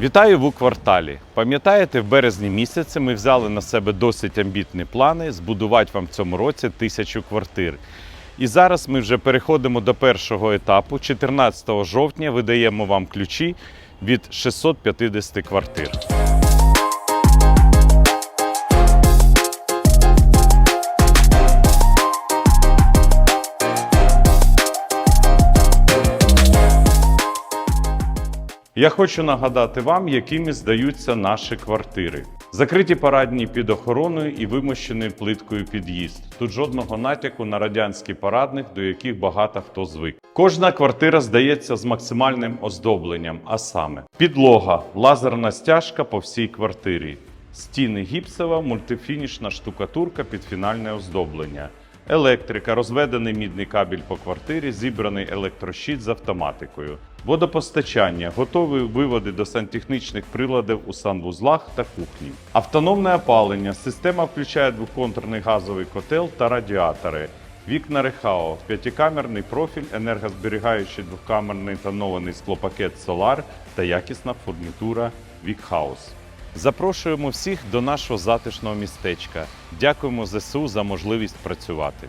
Вітаю в у кварталі. Пам'ятаєте, в березні місяці ми взяли на себе досить амбітні плани збудувати вам в цьому році тисячу квартир. І зараз ми вже переходимо до першого етапу. 14 жовтня видаємо вам ключі від 650 квартир. Я хочу нагадати вам, якими здаються наші квартири. Закриті парадні під охороною і вимощений плиткою під'їзд. Тут жодного натяку на радянський парадних, до яких багато хто звик. Кожна квартира здається з максимальним оздобленням, а саме підлога, лазерна стяжка по всій квартирі, стіни гіпсова, мультифінішна штукатурка під фінальне оздоблення. Електрика, розведений мідний кабель по квартирі, зібраний електрощит з автоматикою, водопостачання, готові виводи до сантехнічних приладів у санвузлах та кухні. Автономне опалення. Система включає двоконтурний газовий котел та радіатори. Вікна Рехао, п'ятикамерний профіль, енергозберігаючий двокамерний тонований склопакет Solar та якісна фурнітура Вікхаус. Запрошуємо всіх до нашого затишного містечка. Дякуємо ЗСУ за можливість працювати.